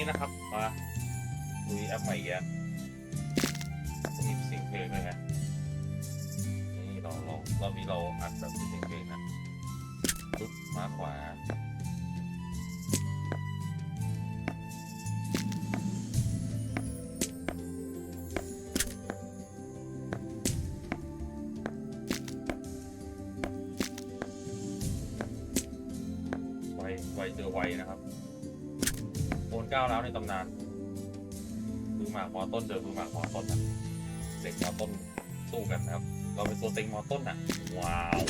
นี้นะครับ มาดูแอปใหม่อีกแล้วมีเสียงเพลงด้วยนะนี่เราเราเรามีเราอัดแบบเสียงเพลงนะปุ๊บมาขวา ตำนานมือหมากมอต้นเจอมือหมากมอต้นนะเด็กมอต้นสู้กันนะครับ เราเป็นตัวเต็งมอต้นอะ ว้าว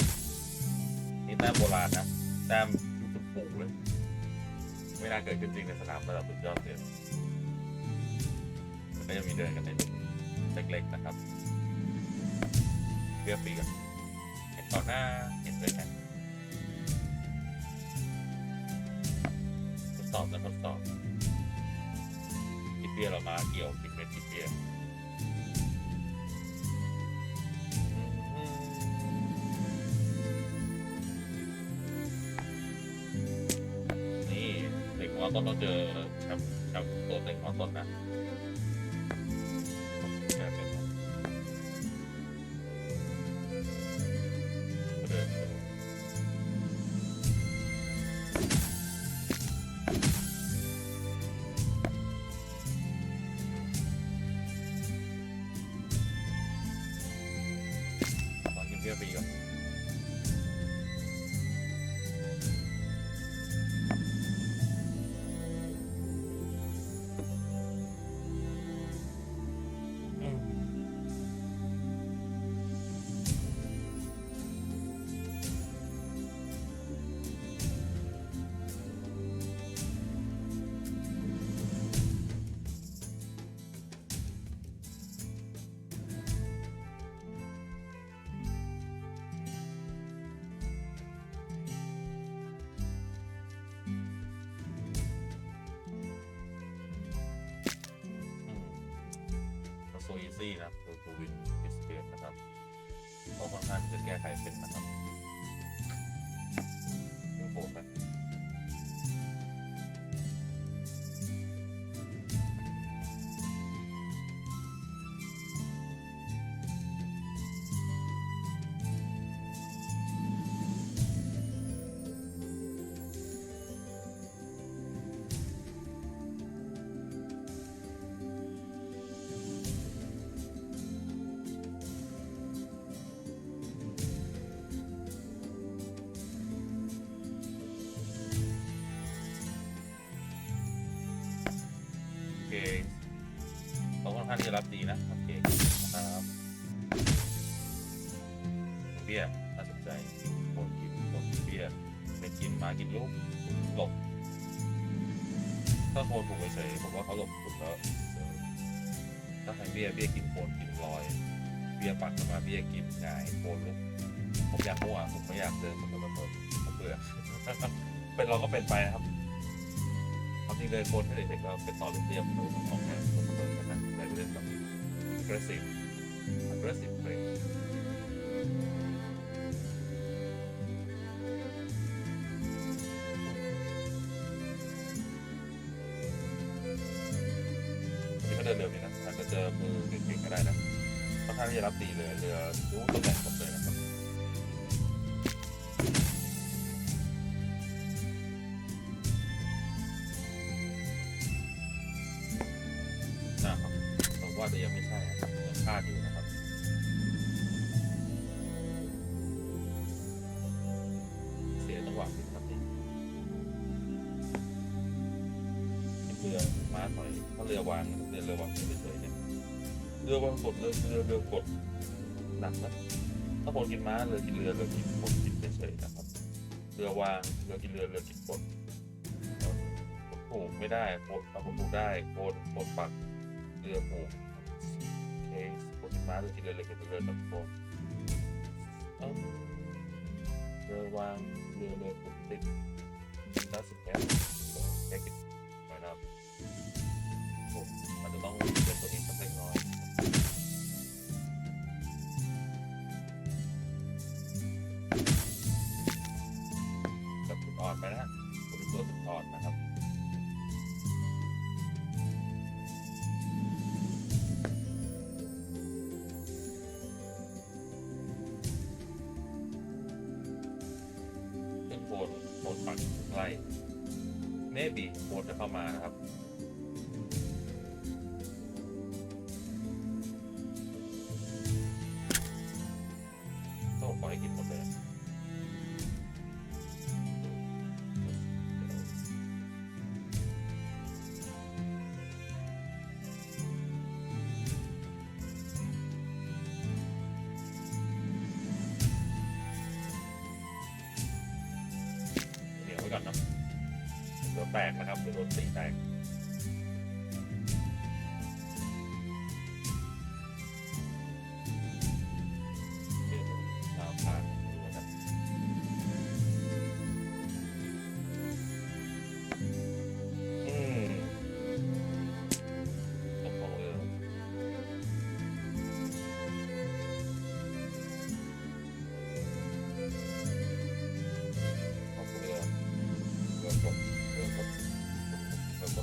นี่แต้มโบราณนะ แต้มยุคคุณปู่เลย ไม่น่าเกิดขึ้นจริงในสนามระดับสุดยอดเลยมันก็จะมีเดินกันในเล็กๆนะครับเรียบปีกันเห็นต่อหน้าเห็นด้วยกันทดสอบและทดสอบ บียเรามาเกี่ยวคิดเป็นคิดเบียร์นี่เด็กหัวต้นเราเจอแชมป์แชมป์ตัวเด็กหัวต้นนะ ซี่นะตัวตัววินเอสเกมนะครับก็ค่อนข้างจะแก้ไขเป็น เบื่อ เป็นเราก็เป็นไปนะครับความจริงเลยโคนให้เด็กๆเราเป็นต่อเรียบๆเราต้องออกแนวเสมอกันนะแต่เล่นแบบ aggressive aggressive play นี่ก็เดินเร็วดีนะอาจจะเจอมือเก่งๆก็ได้นะค่อนข้างที่จะรับดีเลยเรือรู้ตำแหน่ง รือม้าถอยถ้าเรือวางเรือเรือวางเฉยๆเนี่ยเรือวางกดเรือเรือเรือกดหนักนะถ้าคนกินม้าเรือกินเรือเรือกินคนกินเฉยๆนะครับเรือวางเรือกินเรือเรือกินกดผูกไม่ได้โคดเอาผูกได้โคดโคดปักเรือผูกเคสโคดม้าเรือกินเรือเรือกินเรือตะโกนเรือวางเรือเรือผูกติดล่าสุดแค่แค่กิน กนะครับเดี๋ยวโดนตีแตก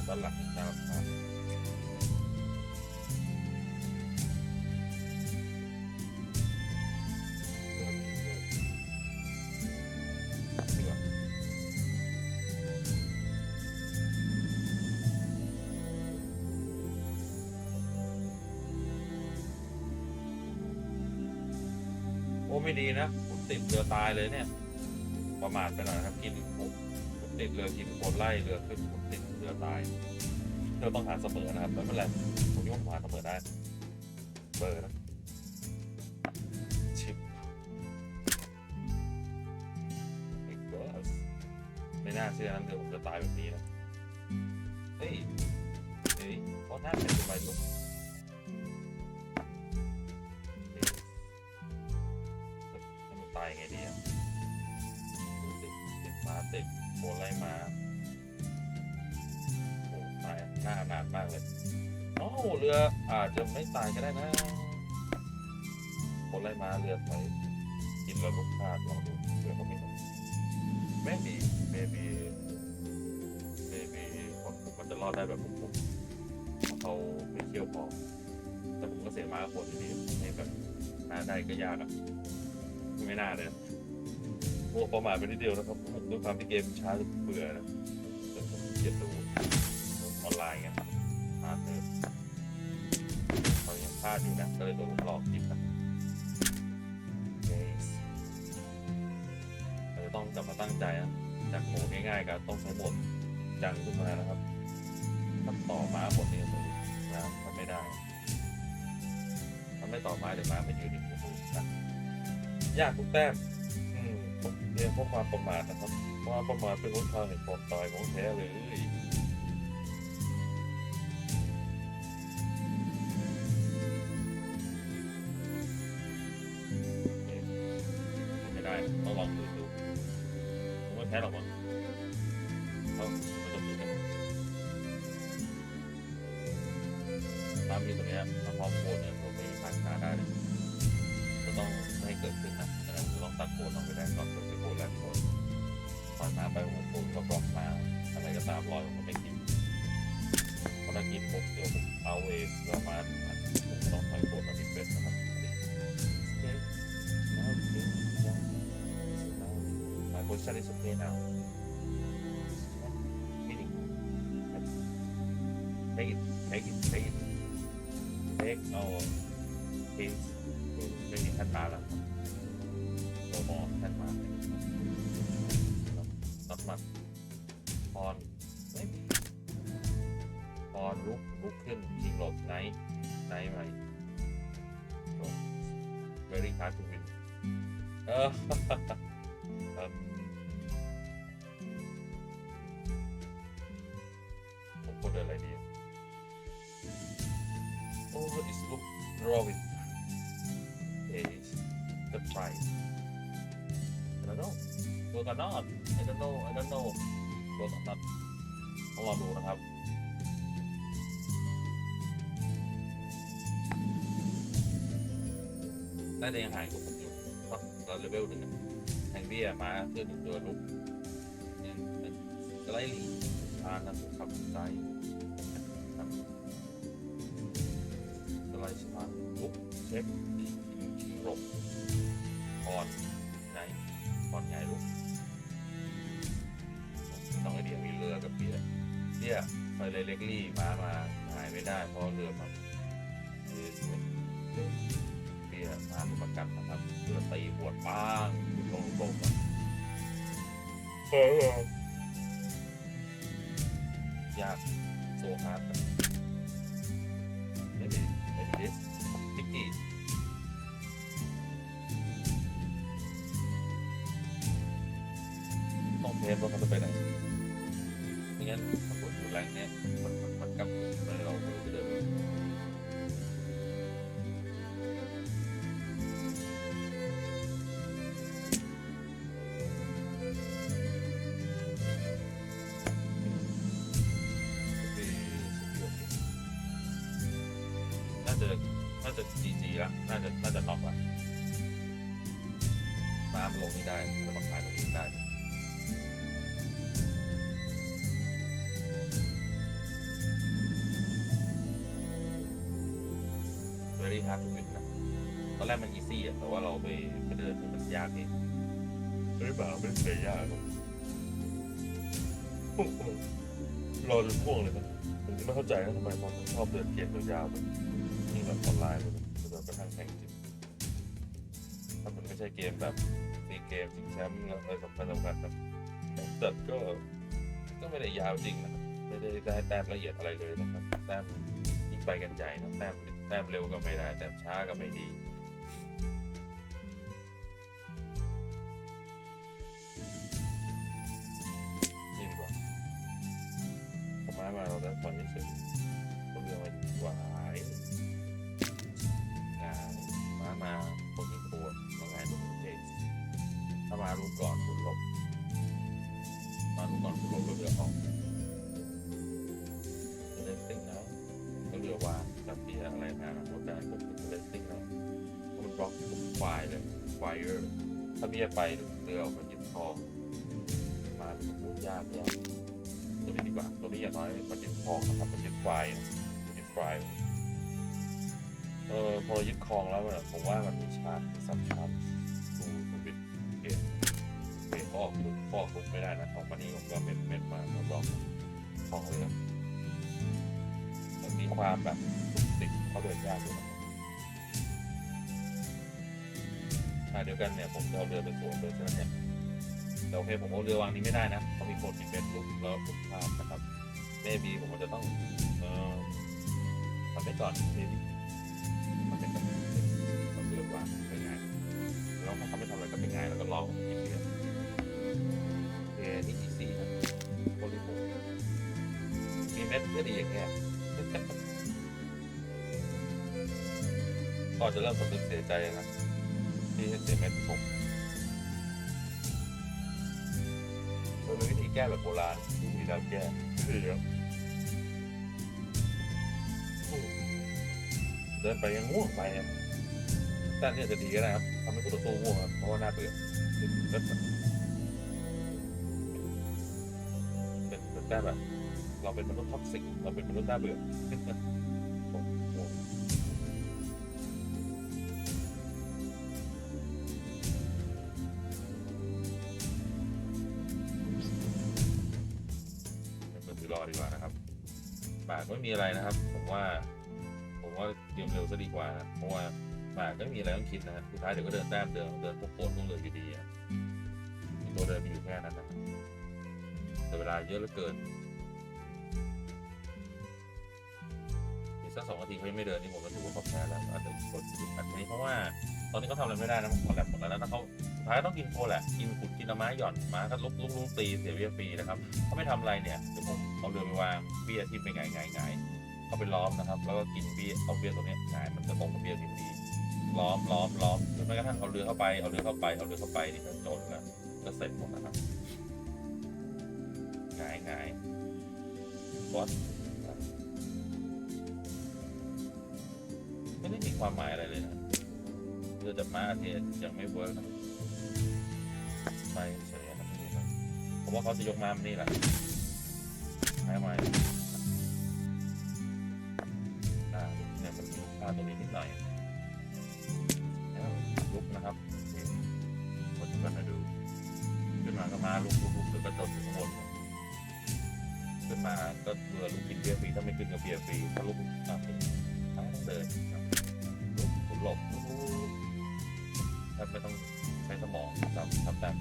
ด้านหลังนะครับโอ้ไม่ดีนะผมติดเรือตายเลยเนี่ย ประมาทไปหน่อยนะครับกินปุ๊บติดเรือทีมคนไล่เรือขึ้นผมติด เรือตายเราต้องหาเสมอนะครับไม่เป็นไรผมยกหาเสมอได้เบอร์นะชิปไม่เบอร์ไม่น่าเชื่อนะเธอผมจะตายแบบนี้นะเฮ้ยเฮ้ยเพราะน่าเป็นไปลูก มากเลยโอ้เรืออาจจะไม่ตายก็ได้นะโบนไล่มาเรือไปกินเรือลูกคาดลองดูเรือเขาไม่แม่บีเบบีเบบีผมมันจะรอดได้แบบผมเขาไม่เคี่ยวพอแต่ผมก็เสียมาคนอยู่ดีให้แบบหน้าได้ก็ยากอะไม่น่าเลยโอ้ประมาทไปนิดเดียวนะครับด้วยความที่เกมช้าเบื่อนะเกลียดดูออนไลน์ไงาดเลยเขายังพลาดอยู่นะก็เลยโดนหลอกกินนะเราจะต้องกลับมาตั้งใจนะจากโหมดง่ายๆก็ต้องใช้โหมดจังขึ้นมานะครับถ้าต่อม้าหมดนี้นะมันไม่ได้ถ้าไม่ต่อม้าเดี๋ยวม้าไปยืนอีกโอ้โหนะยากทุกแต้มผมเรียนเพราะความประมาทนะครับควาประมาทเป็นหนทางแห่งความตายของแท้เลย ผมไ Meaning, take it, take it, take it, take our case. ไม่มีท่านมาแล้วครับตัวหมอท่านมานัดมันพรไม่มีพรลุกลุกขึ้นชิงหลบไหนไหนไหม very hard to win เ I don't know work or not I don't know I don't know work or not ต้องลอดูนะครับน่าจะยังหายกว่าผมอยู่เพราะเราเลเวลหนึ่งแทงเบี้ยมาขึ้นตัวลุกยังเป็นสไลด์ลีทานนะขับซ้ายครับสไลด์สตาร์ทลุกเช็ค อ่อนไหนอ่อนไงลุกต้องไอเดียมีเรือกับเบี้ยหี้ยไปเลยเล็กลี่มามาหายไม่ได้เพราะเรือมันคือเบียร์มาเป็นประกันนะครับเรือตีหัวป้างลงลงอะเออยากโซฮาร์ดไม่ดีไม่ดีดิสพิกกี้ เทสว่าเขาจะไปไหนไม่งั้นถ้าปวดอยู่แรงเนี้ยมันมันมันกลับไปเราไม่รู้จะเดินน่าจะน่าจะจีจีละน่าจะน่าจะน็อกละน้ำลงนี่ได้จะมาขายตรงนี้ได้ very hard to win นะตอนแรกมัน easy อะแต่ว่าเราไปไปเดินมันยากเองไม่บ่าไม่เคยยากรอกโอ้โหรอจนพ่วงเลยนะผมไม่เข้าใจนะทำไมคนชอบเดินเกมยาวๆแบบนี่แบบออนไลน์เลยนแบบกระทั่งแข่งจริงถ้ามันไม่ใช่เกมแบบตีเกมชิงแชมป์อะไรสำคัญสำคัญแบบแต่ก็ก็ไม่ได้ยาวจริงนะไม่ได้ได้แต้มละเอียดอะไรเลยนะครับแต้มยิ่งไปกันใหญ่นะแต้ม แต้มเร็วก็ไม่ได้แต้มช้าก็ไม่ดี ถ้าเบียไปเรือออกมายึดทองมาพูดยากยากตัวนี้ดีกว่าตัวนี้อย่างน้อยมันยึดคลองนะครับมันยึดไฟมันยึดไฟเออพอยึดคลองแล้วเนี่ยผมว่ามันมีชาร์จมีซับชาร์จดูมันเป็นเกมเกมออกลุกฟอกลุกไม่ได้นะของมันนี้ผมก็เม็ดเม็ดมาแล้วลองของเรือมันมีความแบบติดเขาเดินยากอยู่นะาเดียวกันเนี่ยผมจะเอาเรือไปสวนเลยใช่ไหมเนี่ยแต่โอเคผมเอาเรือวางนี้ไม่ได้นะต้องมีคนมีเฟซบุ๊กแล้วผมพลาดนะครับเมบีผมจะต้องเอ่อทำไปก่อนเมบีมันเป็นแบบเรือวางเป็นไงแล้วถ้าเขาไม่ทำอะไรก็เป็นไงแล้วก็ลองกินเบียร์โอเคนี่อีซี่นะบริโภคมีเม็ดก็ดีอย่างเงี้ยก็จะเริ่มสำนึกเสียใจนะ ที่เสียเม็ดผมมันเป็นวิธีแก้แบบโบราณที่มีแล้วแก้เดี๋ยวเดินไปยังง่วงไปเนี่ยแต่เนี่ยจะดีก็ได้ครับทำให้คู่ต่อสู้ง่วงครับเพราะว่าหน้าเบื่อเป็นเป็นเป็นแก้แบบเราเป็นมนุษย์ท็อกซิกเราเป็นมนุษย์หน้าเบื่อ ไม่มีอะไรนะครับ ผมว่า ผมว่าเตรียมเร็วซะดีกว่านะเพราะว่าปากก็ไม่มีอะไรต้องคิดนะสุดท้ายเดี๋ยวก็เดินแต้มเดินเดินพวกโคตรต้องเลยอยู่ดีตัวเดินมีอยู่แค่นั้นนะแต่เวลาเยอะเหลือเกินอีกสักสองนาทีเขายังไม่เดินนี่ผมก็ถือว่าเขาแพ้แล้วอาจจะกดจุดนี้เพราะว่า ตอนนี้เขาทำอะไรไม่ได้นะมันหมดแหลมหมดแล้วนะถ้าเขา ท้ายต้องกินโคแหละกินขุดกินเอาไม้หย่อนม้าก็ลุกลุกลุกตีเสียเบี้ยฟรีนะครับถ้าไม่ทำอะไรเนี่ยเดี๋ยวผมเอาเรือไปวางเบี้ยที่ไปไงไงไงเขาไปล้อมนะครับ แล้วก็กินเบี้ยเอาเบี้ยตัวนี้ยไงมันจะตรงกับเบี้ยพอดีล้อมล้อมล้อมหรือแม้กระทั่งเอาเรือเข้าไปเอาเรือเข้าไปเอาเรือเข้าไปนี่ก็จนแล้วก็เสร็จหมดนะครับไงไงบอสไม่ได้มีความหมายอะไรเลยนะเรือจับม้าอาเทียยังไม่เวิร์กนะ ไปเฉยๆนะไม่มีอะไรผมว่าเขาจะยกมามันนี่แหละไม่ไม่อ่าเนี่ยมันมีลูกค้าตัวนี้นิดหน่อยแล้วลุกนะครับคก็จะกันนะดู ขึ้นมาก็มาลุกลุกลุกแล้วก็จดอยู่ข้างบนขึ้นมาก็เรือลูกกินเบียร์ฟรีถ้าไม่ขึ้นกับเบียร์ฟรีถ้าลูกอะต้องเดินครับหลบหลบแทบไม่ต้อง ใช้สมองทำทำแบบ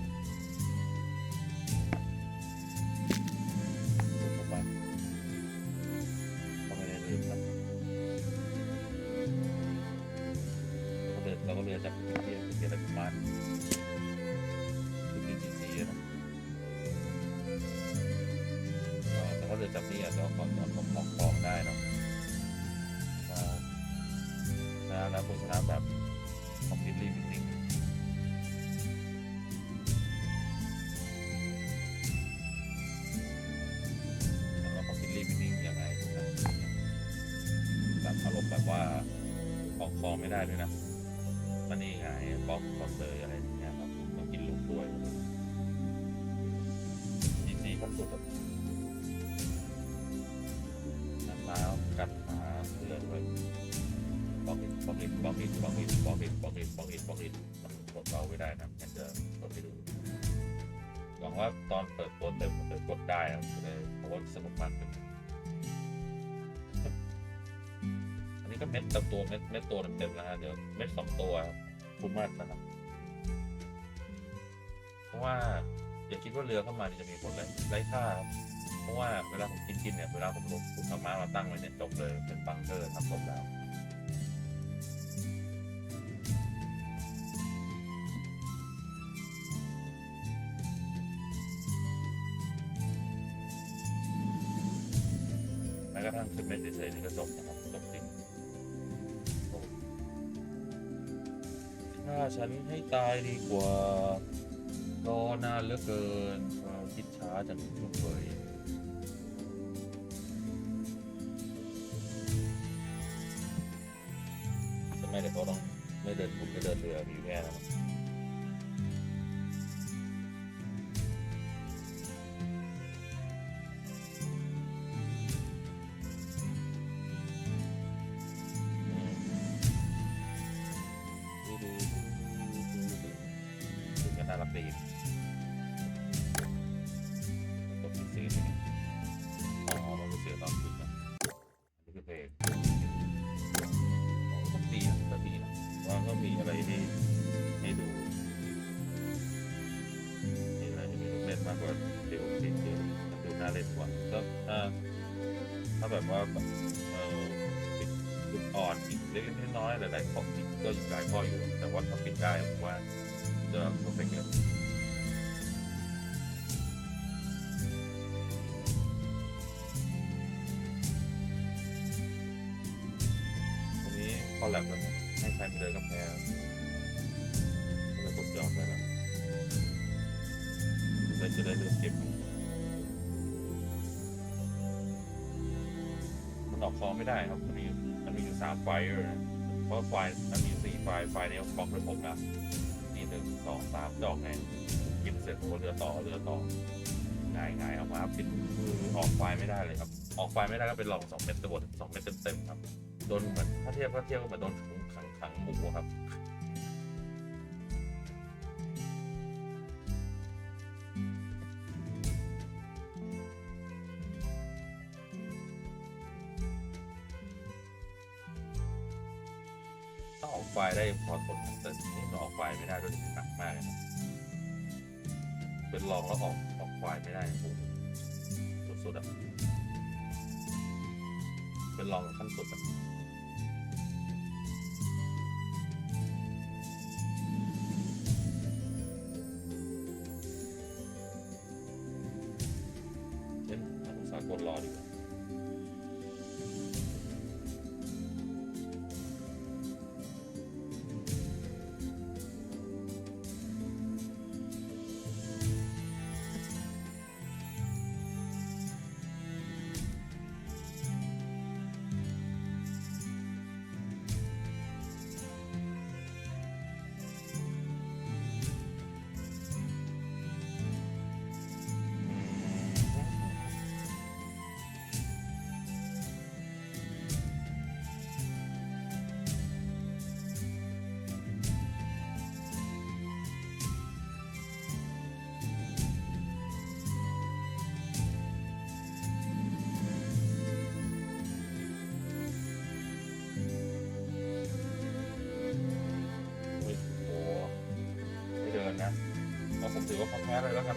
ไม่ได้ด้วยนะมันนี่ไงบล็อกบล็อกเลยอะไรอย่างเงี้ยครับต้องกินลูกด้วยจีซีขั้นสุดแบบน้ำม้ากัดขาเรือด้วยบล็อกอินบล็อกอินบล็อกอินบล็อกอินบล็อกอินบล็อกอินบล็อกอินบล็อกอินมันกดเบาไม่ได้นะงั้นจะกดไปดูหวังว่าตอนเปิดตัวเต็มมันจะกดได้นะจะได้เพราะว่าสนุกมากขึ้น นนี้ก็เม็ดตัตัวเม็ดเม็ดตัวเต็มๆนะฮะเดี๋ยวเม็ดสองตัวครับคุ้มมากนะครับ เพราะว่าอย่าคิดว่าเรือเข้ามาจะมีผลอะไรไร้ค่าครับเพราะว่าเวลาผมกินกินเนี่ยเวลาผมลงผมเอาม้ามาตั้งไว้เนี่ยจบเลยเป็นบังเกอร์ทำจบแล้ว นให้ตายดีกว่า รอนานเหลือเกินเราคิดช้าจังลูกเบยทำไมเดี๋ยวเขาต้องไม่เดินบุกไม่เดินเรืออยู่แค่นั้น ดูน่าเล่นกว่าก็ถ้าถ้าแบบว่าเออปิดจุดอ่อนอีกเล็กๆน้อยๆหลายๆข้ออีกก็หลายข้ออยู่ แต่ว่าถ้าปิดได้ผมว่าจะเพอร์เฟกต์เลยวันนี้คอลแลบแล้วนี่ยให้ใครไปเดินกับแพ จะได้เริ่มเก็บมันออกคอไม่ได้ครับ มันมีมันมีอยู่สามไฟล์เพราะไฟล์มันมีสี่ไฟล์ไฟล์นี้บล็อกด้วยผมนะนี่หนึ่งสองสามดอกไงกินเสร็จหัวเรือต่อเรือต่อหงายหงายเอามาปิดอออกไฟล์ไม่ได้เลยครับ ออกไฟล์ไม่ได้ก็เป็นหลองสองเม็ดตัวสองเม็ดเต็มๆครับโดนเหมือนถ้าเทียบก็เทียบก็เหมือนโดนขังขังหมูครับ ไฟล์ได้พอทนแต่นี่ออกไฟล์ไม่ได้ด้วยหนักมากเลยนะเป็นลองแล้วออกออกไฟล์ไม่ได้โอ้สุดๆอะเป็นลองขั้นสุดอะเล่นหนังสากลรอดีกว่า อว่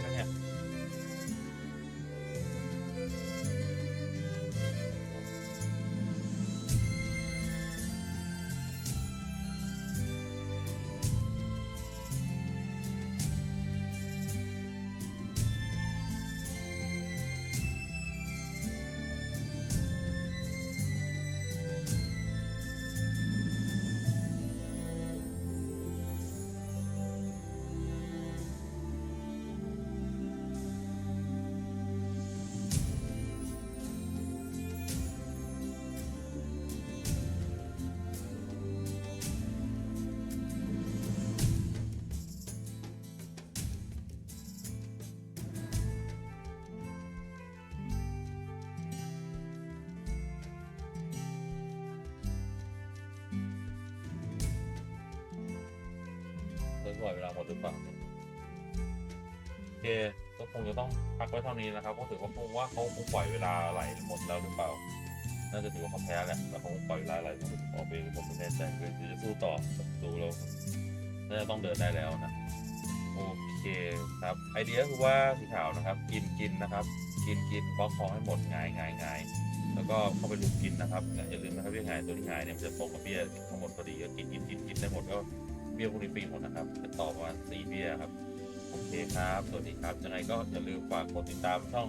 กันนะเนี่ยเกินกว่าเวลาหมดหรือเปล่าโอเคก็คงจะต้องพักไว้เท่านี้นะครับ ก็ถือว่าคงว่าเขาคงปล่อยเวลาไหลหมดแล้วหรือเปล่า น่าจะถือว่าเขาแพ้แหละแล้วเขาคงปล่อยเวลาไหลหมดออกไปผมไม่แน่ใจเลยจะสู้ต่อดูแล้วน่าจะต้องเดินได้แล้วนะโอเคครับไอเดียคือว่าสีขาวนะครับ กินกินนะครับ กินกินบล็อกคอให้หมดหงายหงายหงายแล้วก็เข้าไปลุกกินนะครับอย่าลืมนะครับที่หงายตัวที่หงายเนี่ยมันจะตรงกับเบี้ยทั้งหมดพอดีก็กินกินกินกินได้หมดก็ บี้ยพวกนี้ฟรีหมดนะครับจะต่อมาณสี่เบี้ยครับโอเคครับ สวัสดีครับยังไงก็อย่าลืมฝากกดติดตามช่อง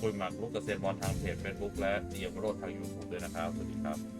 คุยหมากลูกเกษตรบอลทางเพจเฟซบุ๊กและเดียบโรดทางยูทูบด้วยนะครับ สวัสดีครับ